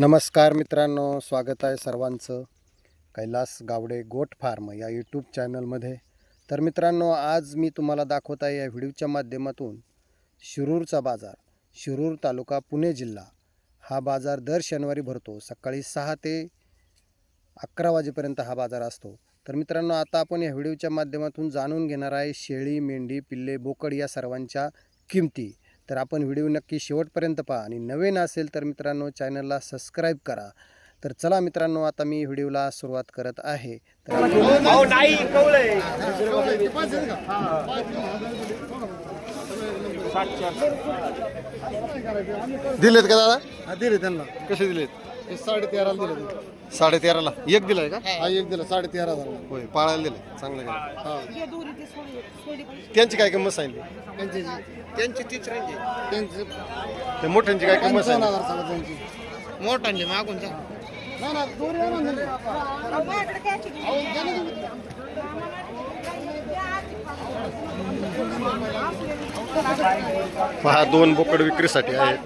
नमस्कार मित्रांनो स्वागत आहे सर्वांचं. कैलास गावडे गोट फार्म या यूट्यूब चॅनलमध्ये. तर मित्रांनो आज मी तुम्हाला दाखवत आहे या व्हिडिओच्या माध्यमातून शिरूरचा बाजार. शिरूर तालुका पुणे जिल्हा. हा बाजार दर शनिवारी भरतो. सकाळी सहा ते अकरा वाजेपर्यंत हा बाजार असतो. तर मित्रांनो आता आपण या व्हिडिओच्या माध्यमातून जाणून घेणार आहे शेळी मेंढी पिल्ले बोकड या सर्वांच्या किमती. तर आपण व्हिडिओ नक्की शेवटपर्यंत पहा आणि नवीन असेल तर मित्रांनो चॅनलला सबस्क्राईब करा. तर चला मित्रांनो आता मी व्हिडिओला सुरुवात करत आहे. नाही कवलंय दिलेत का दादा? हा दिले त्यांना. कसे दिलेत? साडे तेराला दिले. साडे तेराला एक दिलाय का? हा एक दिला साडे तेरा झाला होय पाळायला दिले. चांगलं. हा. त्यांची काय किंमत सांगितली? त्यांची त्यांची तीच रेंज त्यांची ते मोठ्यांची काय किंमत पंचावन्न सांगितली हजार सांगा त्यांची. मोठांले मागून जा. ना ना दोरी आणून दिली. अहो, द्या ना तुम्ही. पहा दोन बोकड विक्रीसाठी आहेत.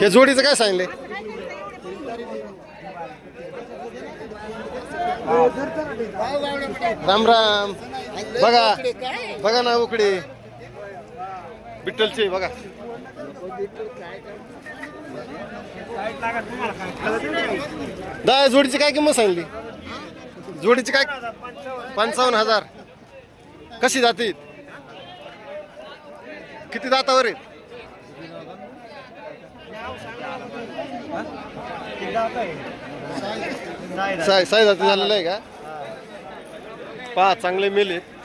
हे जोडीचं काय सांगितले राम राम. बघा. बघा ना उकडे. विठ्ठलचे बघा. दा जोडीची काय किंमत सांगली? जोडीची काय? पंचावन्न हजार. कशी जाते किती दातावर आहेत? साय साय जाती झालेलं आहे का? पहा चांगले मेल आहेत.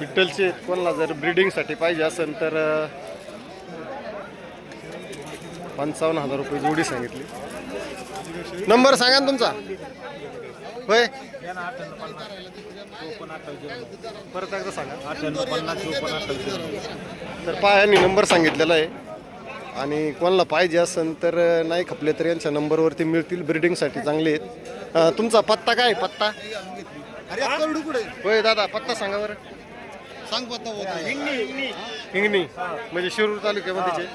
विठ्ठलचे आहेत. कोणाला जर ब्रिडिंगसाठी पाहिजे असेल तर पंचावन्न हजार रुपये जोडी सांगितली. नंबर सांगा ना तुमचा. होय. परत एकदा सांगा. तर पहा यांनी नंबर सांगितलेला आहे. आणि कोणाला पाहिजे असेल तर नाही खपले तर यांच्या नंबरवरती मिळतील. ब्रिडिंगसाठी चांगले आहेत. तुमचा पत्ता काय? पत्ता? होय दादा पत्ता सांगा बरं. सांग पत्ता होता हिंगणी. म्हणजे शिरूर तालुक्यामध्येचे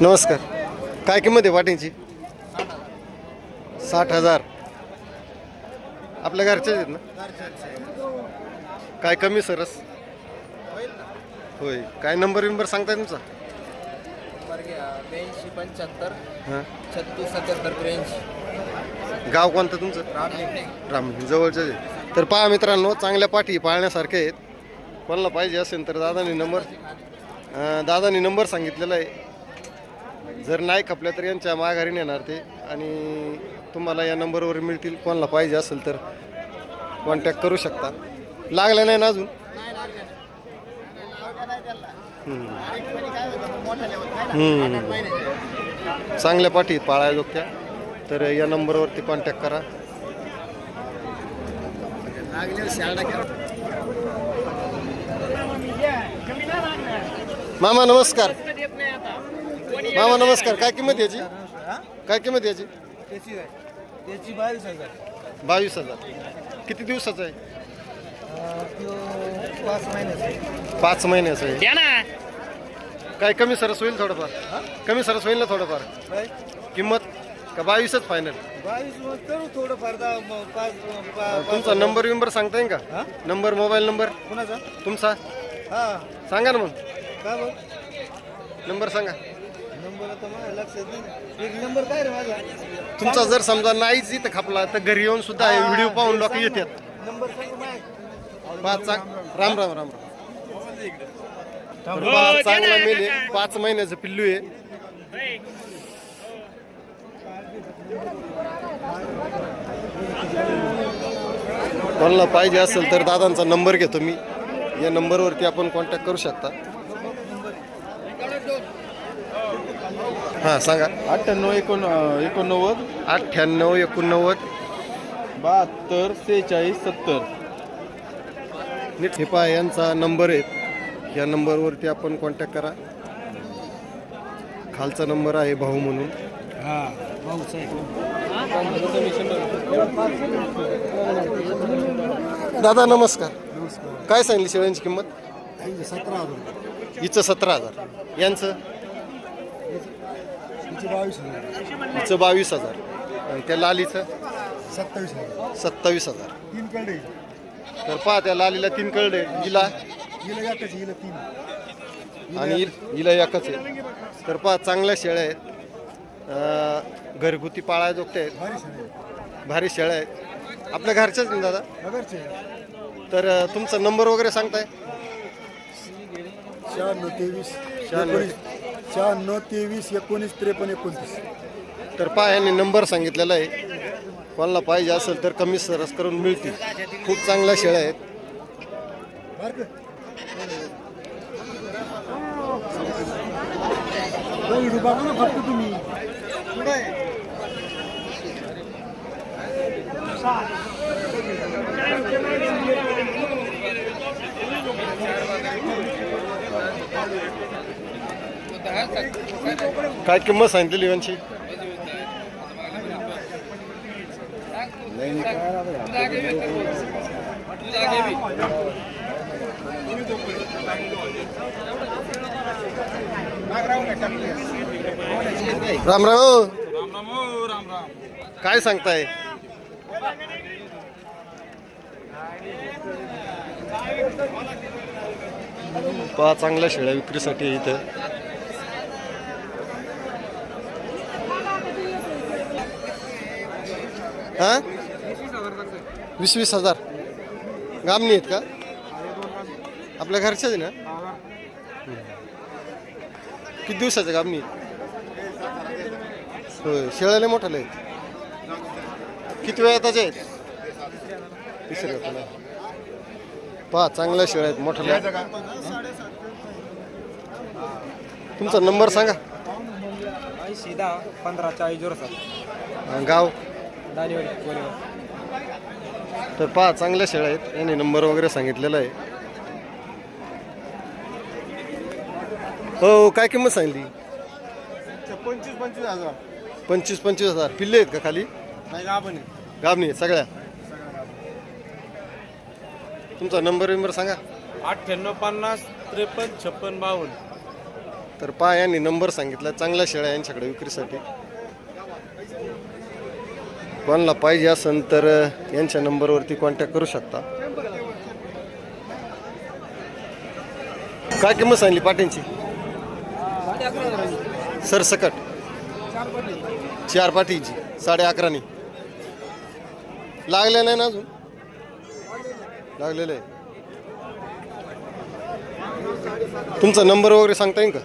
नमस्कार. काय किंमत आहे वाटेची साठ हजार. आपल्या घरचेच आहेत ना? काय कमी सरस? होय. काय नंबर विंबर सांगताय तुमचा? ब्याऐंशी पंच्याहत्तर. हां. छत्तीस सत्याहत्तर ब्याऐंशी गाव कोणतं तुमचं? राम जवळचं तर पहा मित्रांनो चांगल्या पाठी पाळण्यासारखे आहेत. कोणाला पाहिजे असेल तर दादानी नंबर अं, दादानी नंबर सांगितलेला आहे. जर नाही खपल्या तर यांच्या माघारी नेणार ते. आणि तुम्हाला या नंबरवर मिळतील. कोणाला पाहिजे असेल तर कॉन्टॅक्ट करू शकता. लागलं नाही ना अजून? चांगल्या पाठी पाळायला जोगत्या तर या नंबरवरती कॉन्टॅक्ट करा. मामा नमस्कार. मामा नमस्कार. काय किंमत याची? काय किंमत याची? त्याची बावीस हजार. बावीस हजार किती दिवसाचं आहे? पाच महिन्याचे पाच महिन्याचं आहे काय कमी सरस होईल थोडंफार? कमी सरस होईल ना थोडंफार? किंमत? का बावीसच फायनल बावीस मग करू थोडं फार दहा मग पाच पा- तुमचा नंबर विंबर सांगता येईल का? हा? नंबर मोबाईल नंबर कुणाचा? तुमचा? हा. सांगा ना मग. का बघ नंबर सांगा. नंबर आता माझ्या लक्षात नाही. एक नंबर काय रे माझा? तुमचा जर समजा नाहीच इथं खपला तर घरी येऊन सुद्धा व्हिडिओ पाहून लोक येतात. नंबर सांग पाच चांग राम राम राम तर पाच चांगला मेल. आहे पाच महिन्याचं पिल्लू आहे. कोणाला पाहिजे असेल तर दादांचा नंबर घेतो मी. या नंबरवरती आपण कॉन्टॅक्ट करू शकता. हां सांगा. अठ्ठ्याण्णव एकोण एकोणनव्वद? अठ्ठ्याण्णव एकोणनव्वद. बहात्तर सेहेचाळीस सत्तर. नीट हे यांचा नंबर आहे. या नंबरवरती आपण कॉन्टॅक्ट करा. खालचा नंबर आहे भाऊ म्हणून. दादा नमस्कार. काय सांगली शेळ्यांची किंमत? सतरा हजार हिचं सतरा हजार. यांचं? बावीस हजार हिचं बावीस हजार. आणि त्या लालीचं? सत्तावीस हजार. सत्तावीस हजार तीन कळडे तर पहा त्या लालीला तीन कळडे. हिला? हिला हिला तीन आणि हिला एकच आहे. तर पहा चांगल्या शेळ्या आहेत. घरगुती पाळायजोगते आहेत भारी शेळ्या आहेत. आपल्या घरच्याच ना दादा? नगरचे तर तुमचा नंबर वगैरे सांगताय? शहाण्णव तेवीस शहाण्णव. शहाण्णव तेवीस एकोणीस त्रेपन्न एकोणतीस. तर पहा यांनी नंबर सांगितलेला आहे. कोणाला पाहिजे असेल तर कमी सरस करून मिळतील. खूप चांगल्या शेळ्या आहेत. तुम्ही. काय किंमत सांगितलेली यांची राम राम. काय सांगताय? पहा चांगल्या शेळ्या विक्रीसाठी आहे इथं. हा? वीस वीस हजार. गामणी आहेत का? आपल्या घरच्याच आहे ना? किती दिवसाच्या गामणी आहेत? होय शेळ्याला मोठाले आहेत. किती वेळा त्याचे आहेत? तिसऱ्या. पहा चांगल्या शेळ्या आहेत मोठ्या. तुमचा नंबर सांगा. ऐंशी दहा पंधरा चाळीस झिरो सात गाव? तर पहा चांगल्या शेळ्या आहेत. यांनी नंबर वगैरे सांगितलेला आहे. हो काय किंमत सांगितली? पंचवीस पंचवीस हजार. पंचवीस पंचवीस हजार. पिल्ले आहेत का खाली? नाही गाबणी आहेत सगळ्या. तुमचा नंबर विंबर सांगा. अठ्ठ्याण्णव पन्नास त्रेपन्न छप्पन बावन्न. तर पहा यांनी नंबर सांगितला. चांगल्या शेळ्या यांच्याकडे विक्रीसाठी. कोणाला पाहिजे असेल तर यांच्या नंबरवरती कॉन्टॅक्ट करू शकता. काय किंमत सांगली पाट्यांची सरसकट चार पाठीची साडे अकरानी. लागले नाही ना अजून? लागलेलं आहे. तुमचा नंबर वगैरे सांगता येईल का?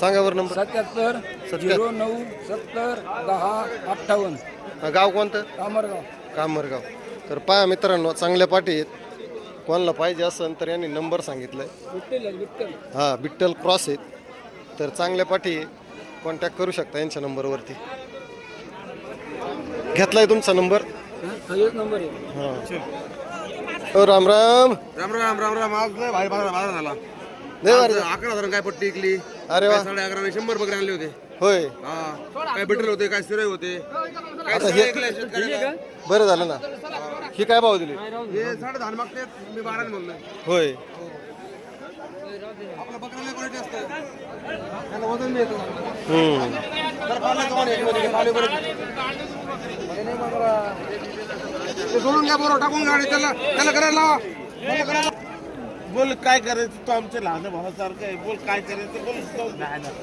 सांगा बरं नंबर. सत्याहत्तर. झिरो नऊ सत्तर दहा अठ्ठावन्न. हा, गाव कोणतं? कामरगाव. कामरगाव. तर पहा मित्रांनो चांगल्या पाठी आहेत. कोणाला पाहिजे असेल तर यांनी नंबर सांगितलाय. विठ्ठल विठ्ठल. हा बिट्टल क्रॉस आहेत. तर चांगल्या पाठी कॉन्टॅक्ट करू शकता यांच्या नंबरवरती. घेतलाय तुमचा नंबर? हेच नंबर आहे. हो. राम राम. राम राम राम राम. आज लय भारी बाजार बाजार झाला. लय आज भारी. अकरा हजार काय पट्टी इकली अरे वा. साडे अकरा शंभर बकरे आणले होते. होय. हा. काय बटर होते काय सिरय होते. काय आता सगळे हे- ऐकलंय शेतकऱ्याला. बरं झालं ना. ही काय भाव दिली? हे साडे दहा मागते मी बारा म्हणलं होय. आपलं बकऱ्याला क्वालिटी असतं त्याला वजन बी येतं. हम्म. तर पाण्याचं पाणी आहे मध्ये, बरं. ते सोडून घ्या बरोबर टाकून गाडी त्याला त्याला करायला लावा. त्याला करायला बोल काय करायचं? तू आमच्या लहान भावासारखं आहे. बोल काय करायचं? बोल.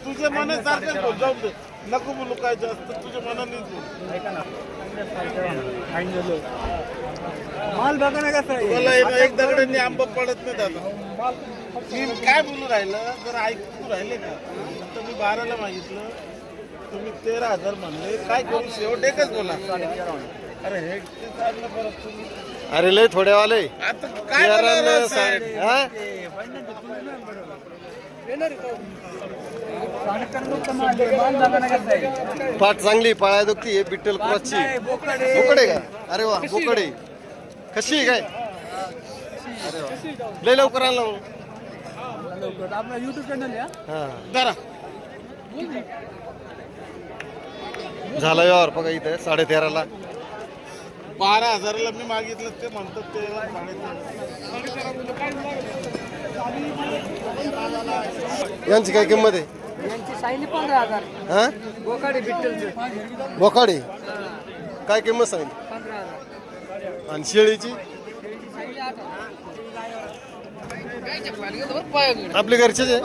तुझ्या मनासारखं बोल. जाऊ दे. नको बोलू काय जास्त. तुझ्या मनानेच बोल. माल बघा ना कसा एक- एक दगडांनी आंबा पडत नाही दादा. मी काय बोलू राहिलं? जर ऐकू राहिले का? तर मी बाराला मागितलं. तुम्ही तेरा हजार म्हणले. काय करू? शेवट एकच बोला. अरे हे ते चाललं परत तुम्ही. अरे लय थोडे वाले आता काय साहेब? पाठ चांगली पाळ्या दुखती आहे बिट्टल क्रॉसची बोकडे का? अरे वा बोकडे कशी आहे काय? लय लवकर आणला मग आपला युट्यूब चॅनल हा. जरा झाला व्यवहार बघा इथे साडे तेराला बारा हजाराला मी मागितलं ते म्हणतात ते यांची काय किंमत आहे? यांची साईली पंधरा हजार. हा? बोकाडे बिट्टलचे बोकाडी? काय किंमत सांगितली? पंधरा हजार. आणि शेळीची? आपले घरचेच आहे?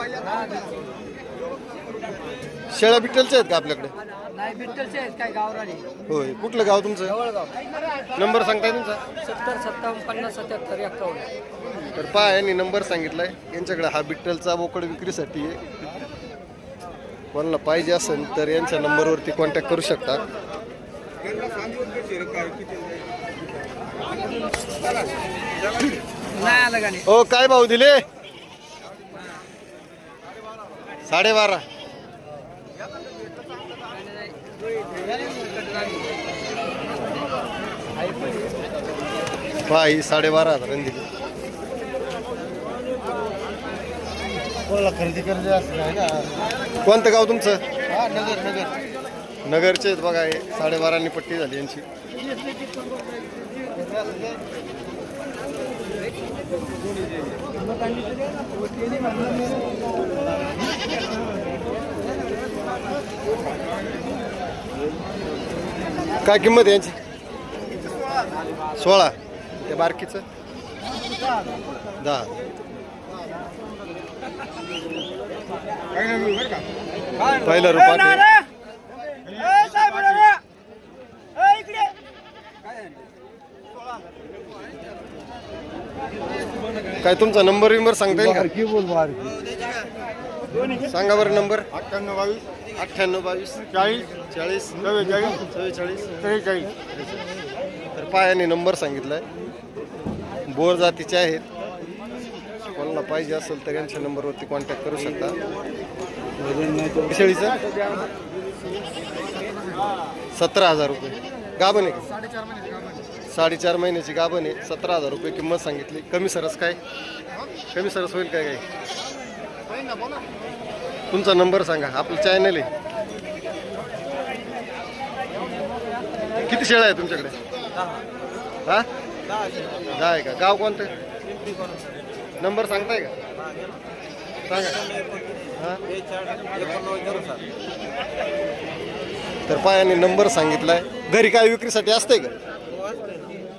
शेळ्या बिट्टलच्या आहेत का आपल्याकडे? नाही बिट्टलचे आहेत काय गावराने. होय. कुठलं गाव तुमचं? जवळगाव. नंबर सांगताय तुमचा? सत्तर सत्तावन्न पन्नास सत्याहत्तर एक्कावन्न. तर पहा यांनी नंबर सांगितलाय. यांच्याकडे हा बिट्टलचा बोकड विक्रीसाठी आहे. कोणाला पाहिजे असेल तर यांच्या नंबरवरती कॉन्टॅक्ट करू शकता. हो काय भाव दिले? साडेबारा. पहा ही साडेबारा हजारांनी दिली. कोणाला खरेदी करायची असं कोणतं गाव तुमचं? हा नगर नगर. नगरचे बघा हे साडेबारांनी पट्टी झाली यांची. काय किंमत आहे यांची? सोळा. त्या बारकीचं? दहा. पहिला रुपया? काय तुमचा नंबर विंबर सांगता येईल बारकी बोल बारकी. का सांगा बरं नंबर. अठ्ठ्याण्णव बावीस. अठ्ठ्याण्णव बावीस. चाळीस. चाळीस. चव्वेचाळीस. चव्वेचाळीस. त्रेचाळीस. तर पायाने नंबर सांगितलाय. बोर जातीचे आहेत. कोणाला पाहिजे असेल तर यांच्या नंबरवरती कॉन्टॅक्ट करू शकता. शेळीचं सतरा हजार रुपये. गाभण आहे का? साडेचार महिन्याची गाभण आहे. सतरा हजार रुपये किंमत सांगितली. कमी सरस काय? कमी सरस होईल काय काय तुमचा नंबर सांगा. आपलं चॅनल आहे. किती शेळ्या आहे तुमच्याकडे? हा? दहा आहे का? गाव कोणतं? नंबर सांगताय का? सांगा. तर पायाने नंबर सांगितलाय. घरी काय विक्रीसाठी असते का?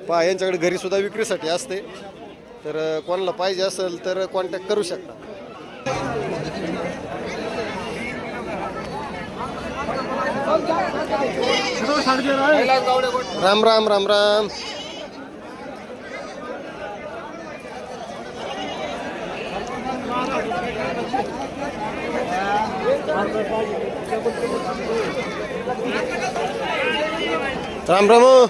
पहा यांच्याकडे घरीसुद्धा विक्रीसाठी असते. तर कोणाला पाहिजे असेल तर कॉन्टॅक्ट करू शकता. राम राम राम राम. राम राम हो.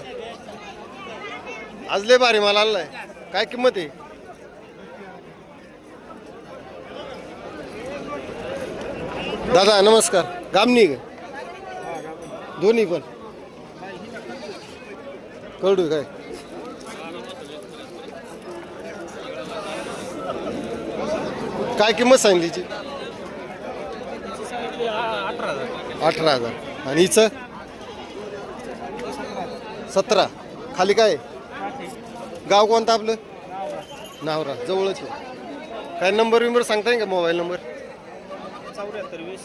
आज लय भारी माल आलाय काय किंमत आहे? दादा नमस्कार. गामनी का? दोन्ही पण. कळू काय? काय किंमत सांगितलीची अठरा हजार. आणि हिचं? सतरा. खाली काय आहे? गाव कोणतं आपलं? नावरा. जवळच काय नंबर विंबर सांगता येईल का मोबाईल नंबर? चौऱ्याहत्तर वीस.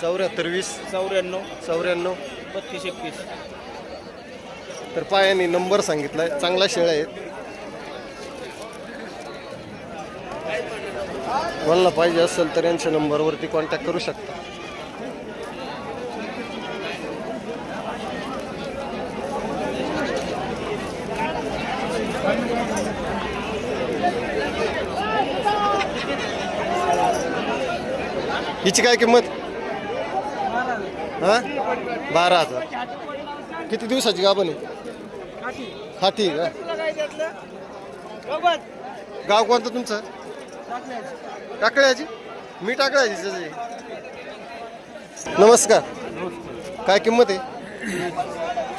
चौऱ्याहत्तर वीस. चौऱ्याण्णव. चौऱ्याण्णव. बत्तीस एकवीस. तर पायाने नंबर सांगितलाय. चांगल्या शेळ्या आहेत कोणाला पाहिजे असेल तर यांच्या नंबरवरती कॉन्टॅक्ट करू शकता. हिची काय किंमत? हा? बारा हजार. किती दिवसाची गाभण आहे? हाती का? गाव कोणतं तुमचं? टाकळ्याची? मी टाकळ्याची त्याची नमस्कार. काय किंमत आहे?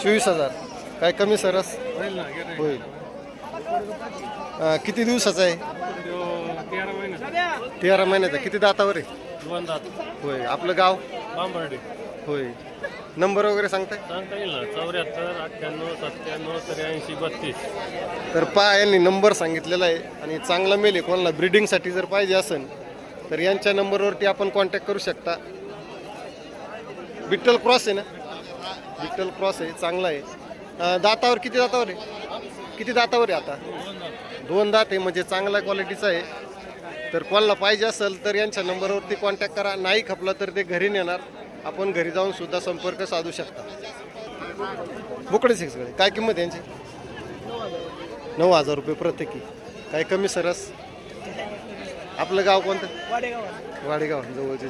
चोवीस हजार. काय कमी सरस? होईल. किती दिवसाचा आहे? तेरा महिन्याचा. किती दातावर आहे? होय. आपलं गाव? होय. नंबर वगैरे सांगताय? सांगता येईल ना. चौऱ्याहत्तर अठ्ठ्याण्णव सत्त्याण्णव त्र्याऐंशी बत्तीस. तर पहा यांनी नंबर सांगितलेला आहे आणि चांगला मेल आहे. कोणाला ब्रिडिंगसाठी जर पाहिजे असेल तर यांच्या नंबरवरती आपण कॉन्टॅक्ट करू शकता. बिट्टल क्रॉस आहे ना? बिट्टल क्रॉस आहे. चांगला आहे. अं, दातावर किती दातावर आहे? किती दातावर आहे आता? दोन दात आहे. म्हणजे चांगल्या क्वालिटीचा आहे. तर कोणाला पाहिजे असेल तर यांच्या नंबरवरती कॉन्टॅक्ट करा. नाही खपला तर ते घरी नेणार. आपण घरी जाऊन सुद्धा संपर्क साधू शकता. बोकडे सगळे काय किंमत आहे यांची? नऊ हजार रुपये प्रत्येकी. काय कमी सरस? आपलं गाव कोणतं? वाडेगाव. जवळचे.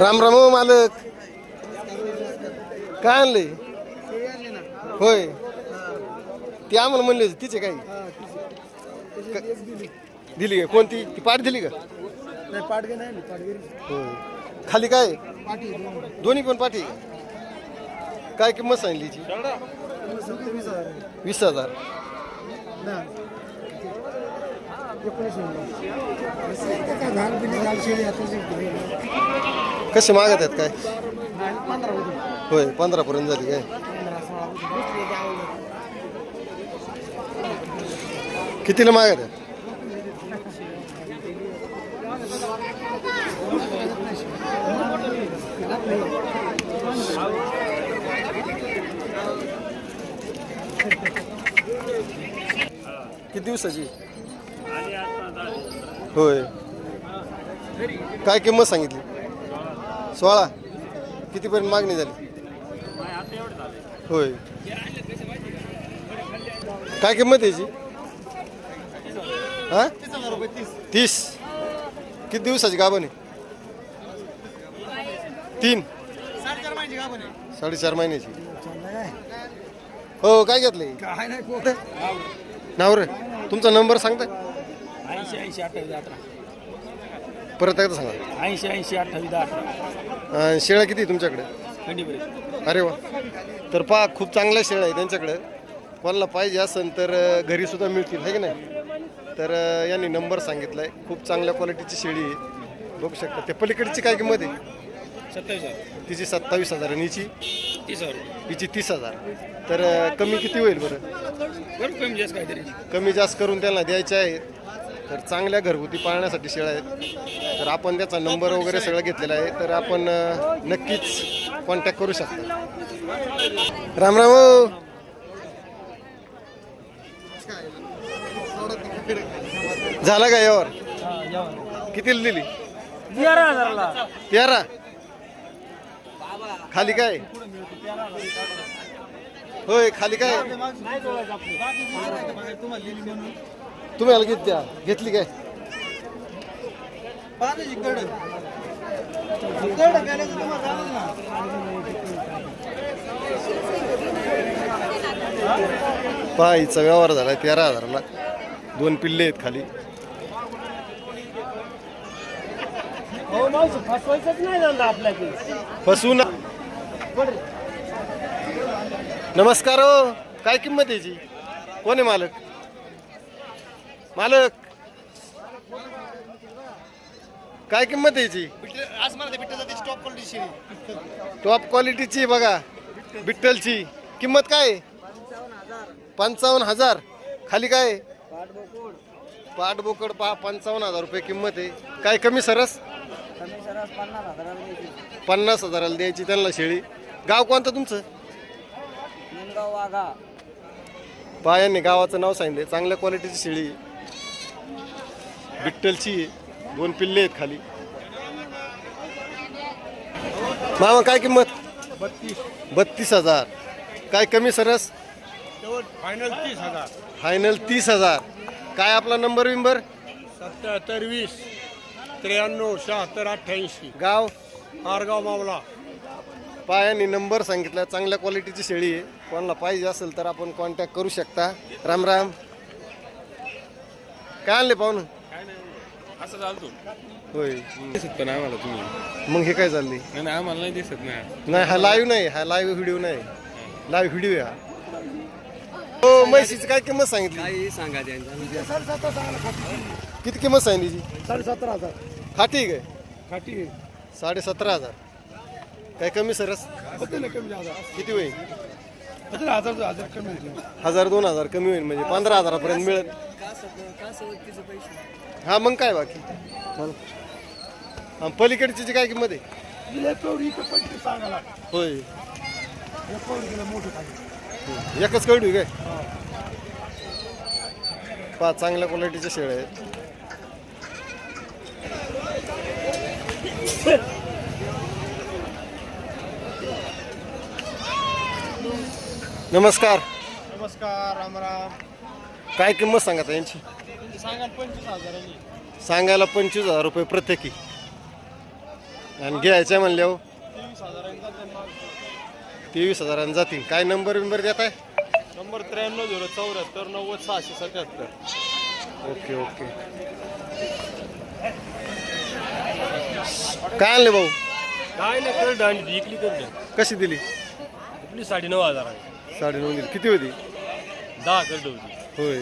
राम राम हो मालक. काय आणले होय. ती आम्हाला म्हणले होते, तिचे काही. दिली. का? कोणती? ती पाठ दिली का? होय खाली काय? दोन्ही पण पाठी काय किंमत सांगली वीस हजार. कसे मागत आहेत काय? होय पंधरा पर्यंत झाली काय? कितीला मागत किती दिवसाची? होय. काय किंमत सांगितली? सोळा. कितीपर्यंत मागणी झाली? होय. काय किंमत याची? हा? तीस. किती दिवसाची गाभण आहे? तीन. साडेचार महिन्याची. हो काय घेतलंय? काय नाही नाव रे तुमचा नंबर सांगता ऐंशी ऐंशी अठ्ठावीस अठरा परत एकदा सांगा. ऐंशी ऐंशी अठ्ठावीस अठरा. शेळ्या किती तुमच्याकडे? अरे वा. तर पहा खूप चांगल्या शेळ्या आहे त्यांच्याकडे. कोणाला पाहिजे असेल तर घरी सुद्धा मिळतील आहे की नाही? तर यांनी नंबर सांगितला आहे खूप चांगल्या क्वालिटीची शेळी आहे. बघू शकता. ते पलीकडची काय किंमत आहे? सत्तावीस तिची सत्तावीस हजार आणि हिची? तीस हजार. हिची तीस हजार. तर कमी किती होईल बरं? बरं कमी जास्त काहीतरी. कमी जास्त करून त्यांना द्यायचे आहेत तर चांगल्या घरगुती पाळण्यासाठी शेळ्या आहेत. तर आपण त्याचा नंबर वगैरे सगळं घेतलेला आहे. तर आपण नक्कीच कॉन्टॅक्ट करू शकता. राम राम हो. झाला का यावर? कितीला दिली? तेरा खाली काय? होय खाली काय? तुम्ही आला घेत द्या? घेतली काय? पायीचा व्यवहार झाला तेरा हजाराला. दोन पिल्ले आहेत खाली. आपल्याकडे. फसवून नमस्कार हो. काय किंमत आहे याची? कोण आहे मालक? मालक. काय किंमत आहे याची? टॉप क्वालिटीची बघा. बिट्टलची. किंमत काय? आहे? पंचावन्न हजार. खाली काय? आहे? पाठबोकड पहा पंचावन्न हजार रुपये किंमत आहे. काय कमी सरस? पन्नास हजाराला द्यायची त्यांना शेळी. गाव कोणतं तुमचं? पहा यांनी गावाचं नाव सांगितलं चांगल्या क्वालिटीची शेळी आहे. दोन पिल्ले आहेत खाली. मामा काय किंमत? बत्तीस. हजार. काय कमी सरस? फायनल तीस हजार. फायनल तीस हजार. काय आपला नंबर विंबर सत्याहत्तर वीस. त्र्याण्णव शहात्तर अठ्ठ्याऐंशी. गाव? आरगाव मावला पायाने नंबर सांगितला. चांगल्या क्वालिटीची शेळी आहे. कोणाला पाहिजे असेल तर आपण कॉन्टॅक्ट करू शकता. राम राम. काय आणले पाहुणं? असं चालतो. होय. दिसत पण आम्हाला तुम्ही. मग हे काय चाललंय? नाही नाही, आम्हाला नाही दिसत नाही नाही हा लाईव्ह नाही हा लाईव्ह व्हिडिओ नाही. लाईव्ह व्हिडिओ आहे हा. हो म्हैशीची काय किंमत सांगितली? काही सांगा त्यांचा. किती किंमत सांगितली साडेसतरा हजार. खाटी काय? खाटी साडे सतरा हजार. काय कमी सरस? होते ना कमी हजार. किती होईल? हजार हजार कमी होते. हजार दोन हजार कमी होईल म्हणजे पंधरा हजारापर्यंत मिळेल. हा मग काय बाकी? हा, पलीकडची जी काय किंमत आहे? होय. एकच कळू काय? पाच चांगल्या क्वालिटीच्या शेळ्या आहेत. नमस्कार. नमस्कार रामराम काय किंमत सांगता यांची? सांगा हजारांनी. सांगायला पंचवीस हजार रुपये प्रत्येकी. आणि घ्यायच्या म्हणल्यावर? तेवीस हजारांनी जातील काय नंबर बिंबर देत आहे? नंबर त्र्याण्णव झिरो चौऱ्याहत्तर नव्वद सहाशे सत्याहत्तर. Okay okay. काय आणले भाऊ? काय नाही कर दांडी विकली दे कशी दिली? आपली साडे नऊ हजार आहे साडे नऊ दिली. किती होती? दहा कर होती. होय